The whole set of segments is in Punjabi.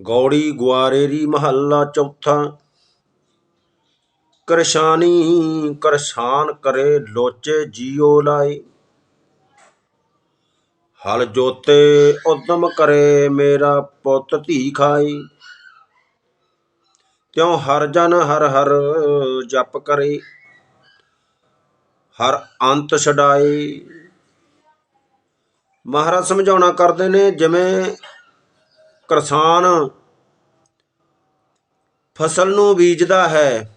ਗੌੜੀ ਗੁਆਰੇਰੀ ਮਹੱਲਾ ਚੌਥਾ। ਕਰਸ਼ਾਨੀ ਕਰਸ਼ਾਨ ਕਰੇ ਲੋਚੇ ਜੀਉ ਲਾਏ। ਹਲ ਜੋਤੇ ਉਦਮ ਕਰੇ ਮੇਰਾ ਪੁੱਤ ਧੀ ਖਾਈ ਤਿਉ ਹਰ ਜਨ ਹਰ ਹਰ ਜਪ ਕਰੇ। ਹਰ ਅੰਤ ਛਡਾਏ। ਮਹਾਰਾਜ ਸਮਝਾਉਣਾ ਕਰਦੇ ਨੇ ਜਿਵੇਂ ਕਿਸਾਨ ਫਸਲ ਨੂੰ ਬੀਜਦਾ ਹੈ।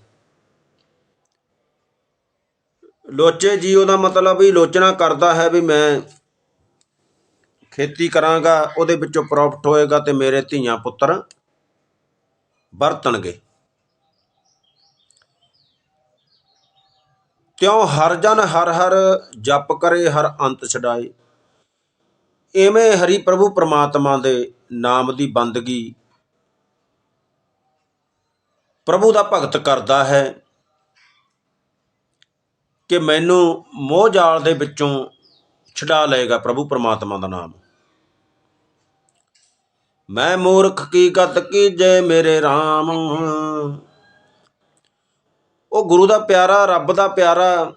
ਲੋਚੇ ਜੀਓ ਦਾ ਮਤਲਬ ਵੀ ਲੋਚਨਾ ਕਰਦਾ ਹੈ ਵੀ ਮੈਂ ਖੇਤੀ ਕਰਾਂਗਾ, ਉਹਦੇ ਵਿੱਚੋਂ ਪ੍ਰੋਫਿਟ ਹੋਏਗਾ ਤੇ ਮੇਰੇ ਧੀਆਂ ਪੁੱਤਰ ਵਰਤਣਗੇ। ਤਿਉ ਹਰ ਜਨ ਹਰ ਹਰ ਜਪ ਕਰੇ, ਹਰ ਅੰਤ ਛਡਾਏ। ਇਵੇਂ ਹਰੀ ਪ੍ਰਭੂ ਪਰਮਾਤਮਾ ਦੇ ਨਾਮ ਦੀ ਬੰਦਗੀ ਪ੍ਰਭੂ ਦਾ ਭਗਤ ਕਰਦਾ ਹੈ ਕਿ ਮੈਨੂੰ ਮੋਹ ਜਾਲ ਦੇ ਵਿੱਚੋਂ ਛਡਾ ਲਏਗਾ ਪ੍ਰਭੂ ਪਰਮਾਤਮਾ ਦਾ ਨਾਮ। ਮੈਂ ਮੂਰਖ ਕੀ ਗਤ ਕੀਜੇ ਮੇਰੇ RAM ਉਹ ਗੁਰੂ ਦਾ ਪਿਆਰਾ, ਰੱਬ ਦਾ ਪਿਆਰਾ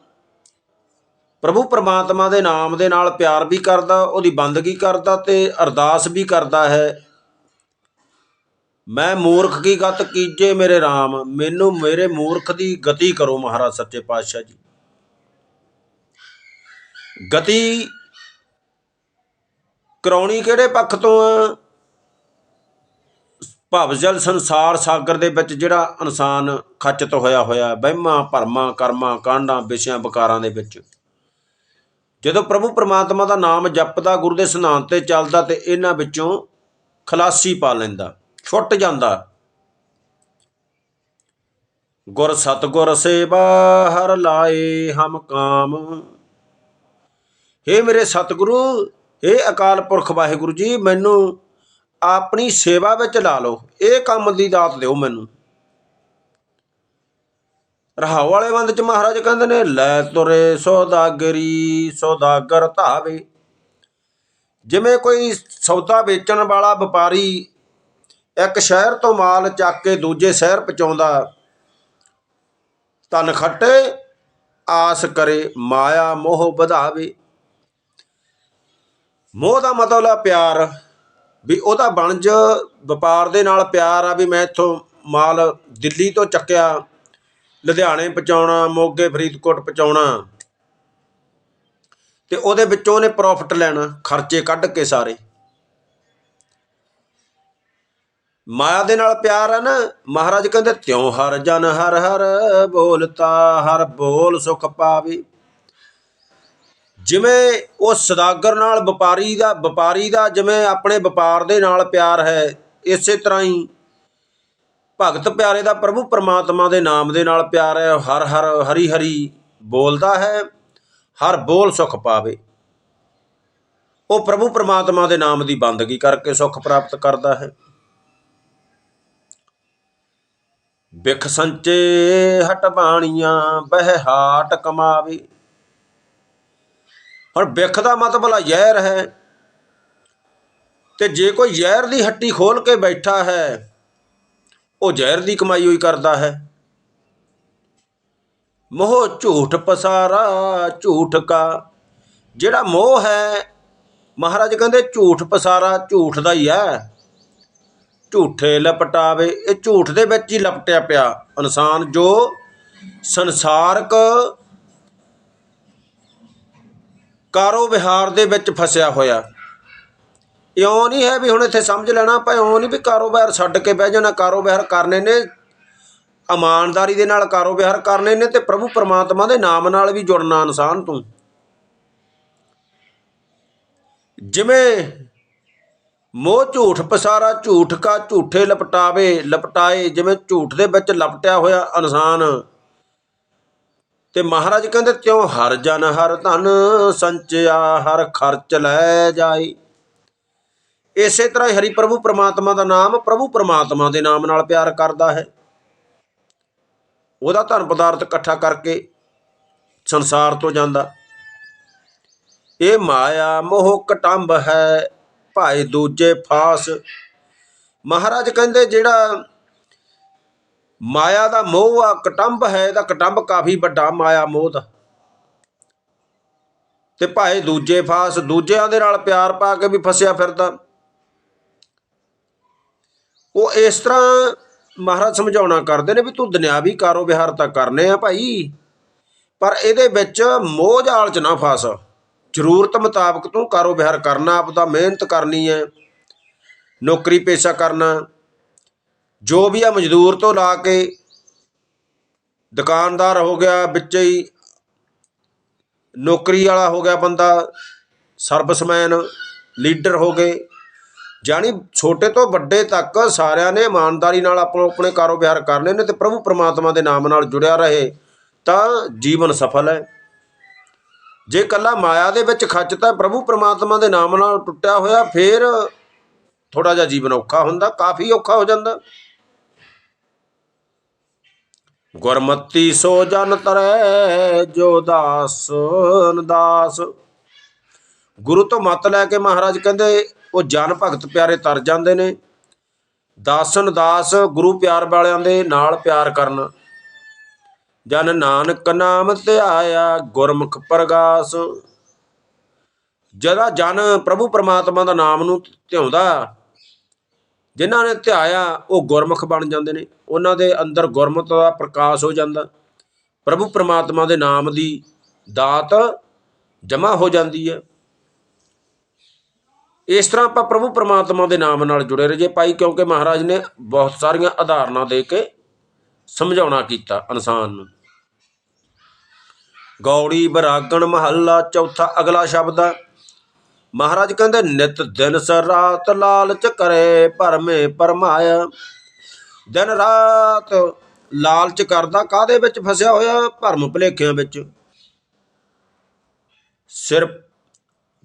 ਪ੍ਰਭੂ ਪਰਮਾਤਮਾ ਦੇ ਨਾਮ ਦੇ ਨਾਲ ਪਿਆਰ ਵੀ ਕਰਦਾ, ਉਹਦੀ ਬੰਦਗੀ ਕਰਦਾ ਤੇ ਅਰਦਾਸ ਵੀ ਕਰਦਾ ਹੈ। ਮੈਂ ਮੂਰਖ ਕੀ ਗਤ ਕੀਜੇ ਮੇਰੇ RAM ਮੈਨੂੰ ਮੇਰੇ ਮੂਰਖ ਦੀ ਗਤੀ ਕਰੋ ਮਹਾਰਾਜ ਸੱਚੇ ਪਾਤਸ਼ਾਹ ਜੀ। ਗਤੀ ਕਰਾਉਣੀ ਕਿਹੜੇ ਪੱਖ ਤੋਂ ਆ? ਭਵਜਲ ਸੰਸਾਰ ਸਾਗਰ ਦੇ ਵਿੱਚ ਜਿਹੜਾ ਇਨਸਾਨ ਖੱਚਤ ਹੋਇਆ ਹੋਇਆ ਵਹਿਮਾਂ ਭਰਮਾਂ ਕਰਮਾਂ ਕਾਂਡਾਂ, ਵਿਸ਼ਿਆਂ, ਵਿਕਾਰਾਂ ਦੇ ਵਿੱਚ। ਜਦੋਂ ਪ੍ਰਭੂ ਪਰਮਾਤਮਾ ਦਾ ਨਾਮ ਜਪਦਾ, ਗੁਰੂ ਦੇ ਸਿਧਾਂਤ ਤੇ ਚੱਲਦਾ ਤੇ ਇਹਨਾਂ ਵਿੱਚੋਂ ਖਲਾਸੀ ਪਾ ਲੈਂਦਾ, ਛੁੱਟ ਜਾਂਦਾ। ਗੁਰ ਸਤਗੁਰ ਸੇਵਾ ਹਰ ਲਾਏ ਹਮ ਕਾਮ। ਹੇ ਮੇਰੇ ਸਤਿਗੁਰੂ, ਹੇ ਅਕਾਲ ਪੁਰਖ ਵਾਹਿਗੁਰੂ ਜੀ, ਮੈਨੂੰ ਆਪਣੀ ਸੇਵਾ ਵਿੱਚ ਲਾ ਲਓ, ਇਹ ਕੰਮ ਦੀ ਦਾਤ ਦਿਓ ਮੈਨੂੰ। ਰਹਾਉ ਵਾਲੇ ਬੰਦ ਚ ਮਹਾਰਾਜ ਕਹਿੰਦੇ ਨੇ, ਲੈ ਤੁਰੇ ਸੌਦਾਗਰੀ, ਸੌਦਾਗਰ ਧਾਵੇ। ਜਿਵੇਂ ਕੋਈ ਸੌਦਾ ਵੇਚਣ ਵਾਲਾ ਵਪਾਰੀ ਇੱਕ ਸ਼ਹਿਰ ਤੋਂ ਮਾਲ ਚੱਕ ਕੇ ਦੂਜੇ ਸ਼ਹਿਰ ਪਹੁੰਚਾਉਂਦਾ ਤਨ ਖੱਟੇ, ਆਸ ਕਰੇ, ਮਾਇਆ ਮੋਹ ਵਧਾਵੇ। ਮੋਹ ਦਾ ਮਤਲਬ ਆ ਪਿਆਰ, ਵੀ ਉਹਦਾ ਬਣਜ ਵਪਾਰ ਦੇ ਨਾਲ ਪਿਆਰ ਆ, ਵੀ ਮੈਂ ਇੱਥੋਂ ਮਾਲ ਦਿੱਲੀ ਤੋਂ ਚੱਕਿਆ ਲੁਧਿਆਣੇ ਪਹੁੰਚਾਉਣਾ, ਮੋਗੇ ਫਰੀਦਕੋਟ ਪਹੁੰਚਾਉਣਾ। ਤੇ ਉਹਦੇ ਵਿੱਚੋਂ ਉਹਨੇ ਪ੍ਰੋਫਿਟ ਲੈਣਾ, ਖਰਚੇ ਕੱਢ ਕੇ ਸਾਰੇ। ਮਾਇਆ ਦੇ ਨਾਲ ਪਿਆਰ ਹੈ ਨਾ, ਮਹਾਰਾਜ ਕਹਿੰਦੇ, ਤਿਉ ਹਰ ਜਨ ਹਰ ਹਰ ਬੋਲਤਾ, ਹਰ ਬੋਲ ਸੁਖ ਪਾਵੇ। ਜਿਵੇਂ ਉਹ ਸਦਾਗਰ ਨਾਲ ਵਪਾਰੀ ਦਾ ਵਪਾਰੀ ਦਾ ਜਿਵੇਂ ਆਪਣੇ ਵਪਾਰ ਦੇ ਨਾਲ ਪਿਆਰ ਹੈ, ਇਸੇ ਤਰ੍ਹਾਂ ਹੀ ਭਗਤ ਪਿਆਰੇ ਦਾ ਪ੍ਰਭੂ ਪਰਮਾਤਮਾ ਦੇ ਨਾਮ ਦੇ ਨਾਲ ਪਿਆਰ ਹੈ, ਹਰ ਹਰ ਹਰੀ ਹਰੀ ਬੋਲਦਾ ਹੈ, ਹਰ ਬੋਲ ਸੁਖ ਪਾਵੇ। ਉਹ ਪ੍ਰਭੂ ਪਰਮਾਤਮਾ ਦੇ ਨਾਮ ਦੀ ਬੰਦਗੀ ਕਰਕੇ ਸੁਖ ਪ੍ਰਾਪਤ ਕਰਦਾ ਹੈ। ਬਿਖ ਸੰਚੇ ਹਟ ਬਾਣੀਆਂ, ਬਹਿ ਹਾਟ ਕਮਾਵੇ। ਹੁਣ ਬਿਖ ਦਾ ਮਤਲਬ ਆ ਜ਼ਹਿਰ ਹੈ। ਤੇ ਜੇ ਕੋਈ ਜ਼ਹਿਰ ਦੀ ਹੱਟੀ ਖੋਲ ਕੇ ਬੈਠਾ ਹੈ ਉਹ ਜ਼ਹਿਰ ਦੀ ਕਮਾਈ ਹੋਈ ਕਰਦਾ ਹੈ। ਮੋਹ ਝੂਠ ਪਸਾਰਾ, ਝੂਠ ਕਾ। ਜਿਹੜਾ ਮੋਹ ਹੈ, ਮਹਾਰਾਜ ਕਹਿੰਦੇ ਝੂਠ ਪਸਾਰਾ, ਝੂਠ ਦਾ ਹੀ ਹੈ। ਝੂਠੇ ਲਪਟਾਵੇ, ਇਹ ਝੂਠ ਦੇ ਵਿੱਚ ਹੀ ਲਪਟਿਆ ਪਿਆ। ਇਨਸਾਨ ਜੋ ਸੰਸਾਰਕ ਕਾਰੋ ਵਿਹਾਰ ਦੇ ਵਿੱਚ ਫਸਿਆ ਹੋਇਆ। ਇਉਂ ਨਹੀਂ ਹੈ ਵੀ ਹੁਣ ਇੱਥੇ ਸਮਝ ਲੈਣਾ ਭਾਈ ਇਉਂ ਨਹੀਂ ਵੀ ਕਾਰੋਬਾਰ ਛੱਡ ਕੇ ਬਹਿ ਜਾਣਾ, ਕਾਰੋਬਾਰ ਕਰਨੇ ਨੇ, ਇਮਾਨਦਾਰੀ ਦੇ ਨਾਲ ਕਾਰੋਬਾਰ ਕਰਨੇ ਨੇ ਤੇ ਪ੍ਰਭੂ ਪਰਮਾਤਮਾ ਦੇ ਨਾਮ ਨਾਲ ਵੀ ਜੁੜਨਾ ਇਨਸਾਨ ਤੂੰ। ਜਿਵੇਂ ਮੋਹ ਝੂਠ ਪਸਾਰਾ, ਝੂਠ ਕਾ ਝੂਠੇ ਲਪਟਾਵੇ, ਲਪਟਾਏ, ਜਿਵੇਂ ਝੂਠ ਦੇ ਵਿੱਚ ਲਪਟਿਆ ਹੋਇਆ ਇਨਸਾਨ। ਤੇ ਮਹਾਰਾਜ ਕਹਿੰਦੇ, ਤਿਉ ਹਰ ਜਨ ਹਰ ਧਨ ਸੰਚਿਆ, ਹਰ ਖਰਚ ਲੈ ਜਾਈ ਇਸੇ ਤਰ੍ਹਾਂ ਹਰੀ ਪ੍ਰਭੂ ਪ੍ਰਮਾਤਮਾ ਦਾ ਨਾਮ ਪ੍ਰਭੂ ਪ੍ਰਮਾਤਮਾ ਦੇ ਨਾਮ ਨਾਲ ਪਿਆਰ ਕਰਦਾ ਹੈ। ਉਹਦਾ ਧਨ ਪਦਾਰਥ ਇਕੱਠਾ ਕਰਕੇ ਸੰਸਾਰ ਤੋਂ ਜਾਂਦਾ। ਇਹ ਮਾਇਆ ਮੋਹ ਕਟੰਬ ਹੈ ਭਾਈ ਦੂਜੇ ਫਾਸ। ਮਹਾਰਾਜ ਕਹਿੰਦੇ ਜਿਹੜਾ ਮਾਇਆ ਦਾ ਮੋਹ ਆ, ਕਟੰਬ ਹੈ, ਇਹਦਾ ਕਟੰਬ ਕਾਫੀ ਵੱਡਾ ਮਾਇਆ ਮੋਹ ਦਾ। ਤੇ ਭਾਏ ਦੂਜੇ ਫਾਸ, ਦੂਜਿਆਂ ਦੇ ਨਾਲ ਪਿਆਰ ਪਾ ਕੇ ਵੀ ਫਸਿਆ ਫਿਰਦਾ। ਉਹ ਇਸ ਤਰ੍ਹਾਂ ਮਹਾਰਾਜ ਸਮਝਾਉਣਾ ਕਰਦੇ ਨੇ ਵੀ ਤੂੰ ਦੁਨਿਆਵੀ ਕਾਰੋਬਾਰ ਤਾਂ ਕਰਨੇ ਆ ਭਾਈ, ਪਰ ਇਹਦੇ ਵਿੱਚ ਮੋਹ ਜਾਲ ਚ ਨਾ ਫਸ। ਜ਼ਰੂਰਤ ਮੁਤਾਬਕ ਤੂੰ ਕਾਰੋਬਾਰ ਕਰਨਾ, ਆਪਦਾ ਮਿਹਨਤ ਕਰਨੀ ਹੈ, ਨੌਕਰੀ ਪੇਸ਼ਾ ਕਰਨਾ। ਜੋ ਵੀ ਆ ਮਜ਼ਦੂਰ ਤੋਂ ਲਾ ਕੇ ਦੁਕਾਨਦਾਰ ਹੋ ਗਿਆ, ਵਿੱਚ ਹੀ ਨੌਕਰੀ ਵਾਲਾ ਹੋ ਗਿਆ ਬੰਦਾ, ਸਰਵਿਸਮੈਨ, ਲੀਡਰ ਹੋ ਗਏ। ਜਾਣੀ ਛੋਟੇ ਤੋਂ ਵੱਡੇ ਤੱਕ ਸਾਰਿਆਂ ਨੇ ਇਮਾਨਦਾਰੀ ਨਾਲ ਆਪੋ ਆਪਣੇ ਕਾਰੋਬਾਰ ਕਰਨੇ ਨੇ ਤੇ ਪ੍ਰਭੂ ਪ੍ਰਮਾਤਮਾ ਦੇ ਨਾਮ ਨਾਲ ਜੁੜਿਆ ਰਹੇ ਤਾਂ ਜੀਵਨ ਸਫਲ ਹੈ। ਜੇ ਕੱਲਾ ਮਾਇਆ ਦੇ ਵਿੱਚ ਖੱਚਤਾ ਪ੍ਰਭੂ ਪ੍ਰਮਾਤਮਾ ਦੇ ਨਾਮ ਨਾਲ ਟੁੱਟਿਆ ਹੋਇਆ ਫੇਰ ਥੋੜਾ ਜਿਹਾ ਜੀਵਨ ਔਖਾ ਹੁੰਦਾ, ਕਾਫੀ ਔਖਾ ਹੋ ਜਾਂਦਾ। ਗੁਰਮਤੀ ਸੋ ਜਨ ਤਰੈ, ਜੋ ਦਾਸ ਦਾਸ ਗੁਰੂ ਤੋਂ ਮਤ ਲੈ ਕੇ ਮਹਾਰਾਜ ਕਹਿੰਦੇ ਉਹ ਜਨ ਭਗਤ ਪਿਆਰੇ ਤਰ ਜਾਂਦੇ ਨੇ। ਦਾਸਨ ਦਾਸ ਗੁਰੂ ਪਿਆਰ ਵਾਲਿਆਂ ਦੇ ਨਾਲ ਪਿਆਰ ਕਰਨ। ਜਨ ਨਾਨਕ ਨਾਮ ਧਿਆਇਆ ਗੁਰਮੁਖ ਪ੍ਰਗਾਸ। ਜਦਾ ਜਨ ਪ੍ਰਭੂ ਪਰਮਾਤਮਾ ਦਾ ਨਾਮ ਨੂੰ ਧਿਆਉਂਦਾ, ਜਿਨ੍ਹਾਂ ਨੇ ਧਿਆਇਆ ਉਹ ਗੁਰਮੁਖ ਬਣ ਜਾਂਦੇ ਨੇ। ਉਹਨਾਂ ਦੇ ਅੰਦਰ ਗੁਰਮਤ ਦਾ ਪ੍ਰਕਾਸ਼ ਹੋ ਜਾਂਦਾ। ਪ੍ਰਭੂ ਪਰਮਾਤਮਾ ਦੇ ਨਾਮ ਦੀ ਦਾਤ ਜਮਾ ਹੋ ਜਾਂਦੀ ਹੈ। ਇਸ ਤਰ੍ਹਾਂ ਆਪਾਂ ਪ੍ਰਭੂ ਪਰਮਾਤਮਾ ਦੇ ਨਾਮ ਨਾਲ ਜੁੜੇ ਰਹੀਏ। ਭਾਈ, ਕਿਉਂਕਿ ਮਹਾਰਾਜ ਨੇ ਬਹੁਤ ਸਾਰੀਆਂ ਉਦਾਹਰਨਾਂ ਦੇ ਕੇ ਸਮਝਾਉਣਾ ਕੀਤਾ ਇਨਸਾਨ ਨੂੰ। ਗੌੜੀ ਬਰਾਗਣ ਮਹੱਲਾ ਚੌਥਾ ਅਗਲਾ ਸ਼ਬਦ ਆ ਮਹਾਰਾਜ ਕਹਿੰਦੇ, ਨਿਤ ਦਿਨ ਸ ਰਾਤ ਲਾਲਚ ਕਰੇ ਭਰਮੇ ਪਰਮਾਇਆ ਦਿਨ ਰਾਤ ਲਾਲਚ ਕਰਦਾ ਕਾਦੇ ਵਿੱਚ ਫਸਿਆ ਹੋਇਆ? ਭਰਮ ਭਲੇਖਿਆਂ ਵਿੱਚ। ਸਿਰ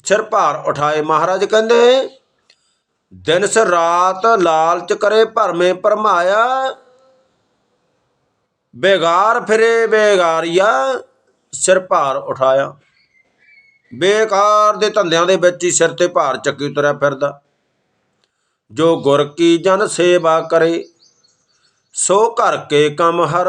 ਸਿਰ ਭਾਰ ਉਠਾਏ ਮਹਾਰਾਜ ਕਹਿੰਦੇ, ਦਿਨ ਸ ਰਾਤ ਲਾਲਚ ਕਰੇ ਭਰਮੇ ਪਰਮਾਇਆ ਬੇਗਾਰ ਫਿਰੇ ਬੇਗਾਰੀਆ ਸਿਰ ਭਾਰ ਉਠਾਇਆ। ਬੇਕਾਰ ਦੇ ਧੰਦਿਆਂ ਦੇ ਵਿੱਚ ਹੀ ਸਿਰ ਤੇ ਭਾਰ ਚੱਕੀ ਤੁਰਿਆ ਫਿਰਦਾ। ਜੋ ਗੁਰ ਕੀ ਜਨ ਸੇਵਾ ਕਰੇ, ਸੋ ਘਰ ਕੇ ਕਮ ਹਰ